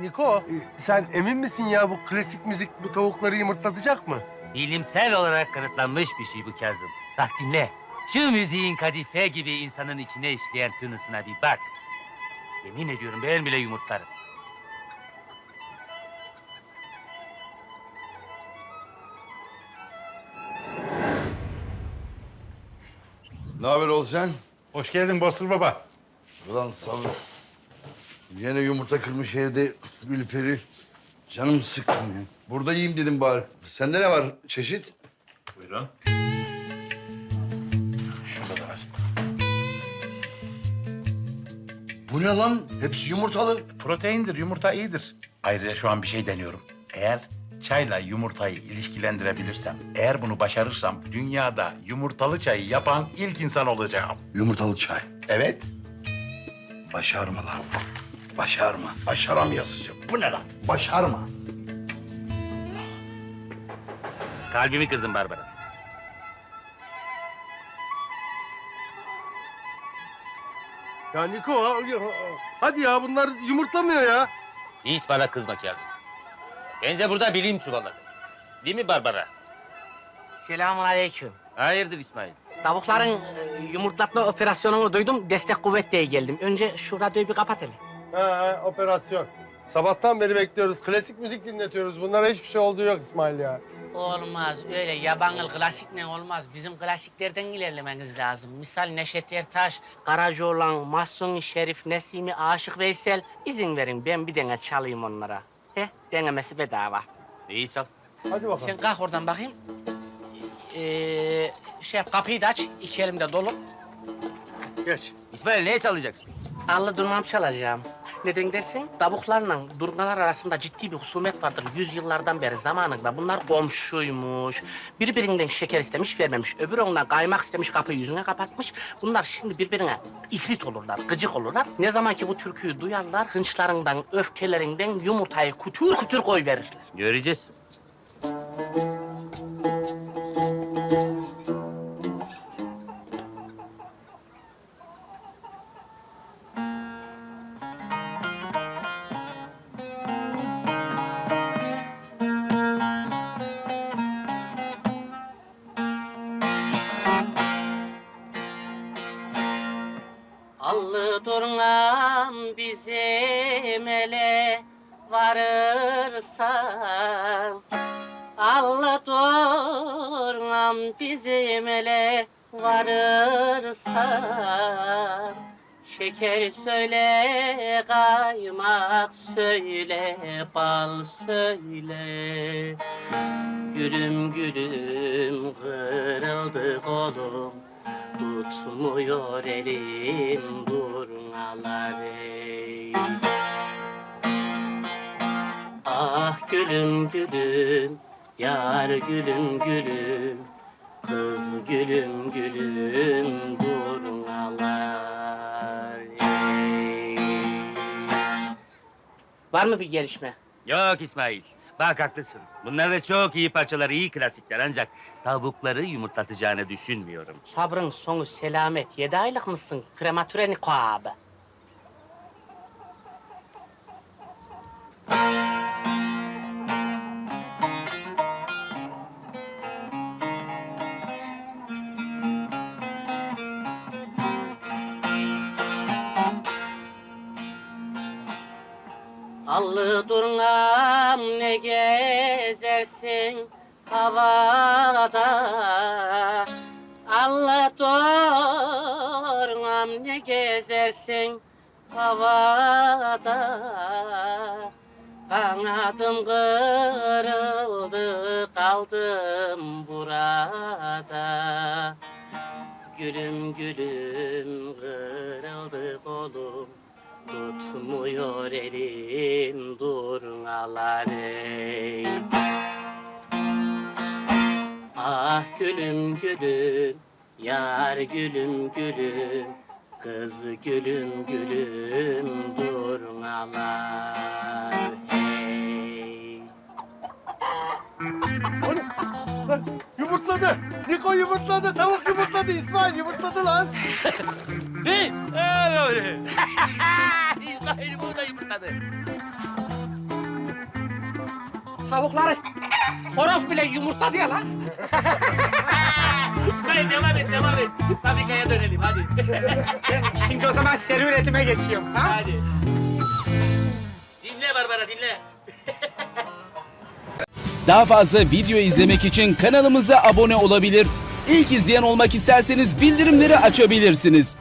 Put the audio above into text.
Niko, sen emin misin ya bu klasik müzik bu tavukları yumurtlatacak mı? Bilimsel olarak kanıtlanmış bir şey bu Kazım. Bak dinle. Şu müziğin kadife gibi insanın içine işleyen tınısına bir bak. Yemin ediyorum ben bile yumurtlarım. Ne haber Olcan? Hoş geldin Basır Baba. Ulan sana. Yine yumurta kırmış evde Gülperi. Canım sıkkın ya. Burada yiyeyim dedim bari. Sende ne var çeşit? Buyurun. Şurada da var. Bu ne lan? Hepsi yumurtalı. Proteindir, yumurta iyidir. Ayrıca şu an bir şey deniyorum. Eğer çayla yumurtayı ilişkilendirebilirsem, eğer bunu başarırsam dünyada yumurtalı çayı yapan ilk insan olacağım. Yumurtalı çay. Evet. Başarma lan. Başarma. Başaramayasıca. Bu ne lan? Başarma. Kalbimi kırdın Barbara. Ya Niko, ya- hadi ya bunlar yumurtlamıyor ya. Hiç bana kızma Kazım. Bence burada bilim çuvalladı. Değil mi Barbara? Selamun aleyküm. Hayırdır İsmail? Tavukların e, yumurtlatma operasyonunu duydum. Destek kuvvet diye geldim. Önce şu radyoyu bir kapat hele. Ha, ha, operasyon. Sabahtan beri bekliyoruz. Klasik müzik dinletiyoruz. Bunlara hiçbir şey olduğu yok İsmail ya. Olmaz öyle yabancı klasikle olmaz. Bizim klasiklerden ilerlemeniz lazım. Misal Neşet Ertaş, Karacaoğlan, Mahsuni Şerif, Nesimi, Aşık Veysel. İzin verin ben bir tane çalayım onlara. He, denemesi bedava. İyi çal. Hadi bakalım. Sen kalk oradan bakayım. Ee, şey yap, kapıyı da aç. İki elimde dolu. Geç. İsmail neye çalacaksın? Allı durmam çalacağım. Neden dersin? Tavuklarla durgalar arasında ciddi bir husumet vardır. Yüzyıllardan beri zamanında bunlar komşuymuş. Birbirinden şeker istemiş vermemiş. Öbürü ondan kaymak istemiş kapıyı yüzüne kapatmış. Bunlar şimdi birbirine ifrit olurlar, gıcık olurlar. Ne zaman ki bu türküyü duyarlar hınçlarından, öfkelerinden yumurtayı kutur kutur koy verirler. Göreceğiz. Allı durngam bizim ele varırsan Allı durngam bizim ele varırsan Şeker söyle, kaymak söyle, bal söyle. Gülüm gülüm kırıldı kolum Tutmuyor elim durnalar ey Ah gülüm gülüm Yar gülüm gülüm Kız gülüm gülüm durnalar ey Var mı bir gelişme? Yok İsmail. Bak haklısın. Bunlar da çok iyi parçalar, iyi klasikler. Ancak tavukları yumurtlatacağını düşünmüyorum. Sabrın sonu selamet. Yedi aylık mısın? Krematüre Niko abi. Allı durngam ne gezersin havada? Allı durngam ne gezersin havada? Kanadım kırıldı kaldım burada. Gülüm gülüm kırıldı kolum Tutmuyor elim durnalar ey Ah gülüm gülüm Yar gülüm gülüm Kız gülüm gülüm durnalar hey Lan, yumurtladı. Niko yumurtladı. Tavuk yumurtladı. İsmail yumurtladı lan. Ne? Öyle öyle. İsmail burada yumurtladı. Tavukları horoz bile yumurtladı ya lan. İsmail devam et, devam et. Fabrikaya dönelim hadi. Şimdi o zaman seri üretime geçiyorum. Ha? hadi. Dinle Barbara dinle. Daha fazla video izlemek için kanalımıza abone olabilir. İlk izleyen olmak isterseniz bildirimleri açabilirsiniz.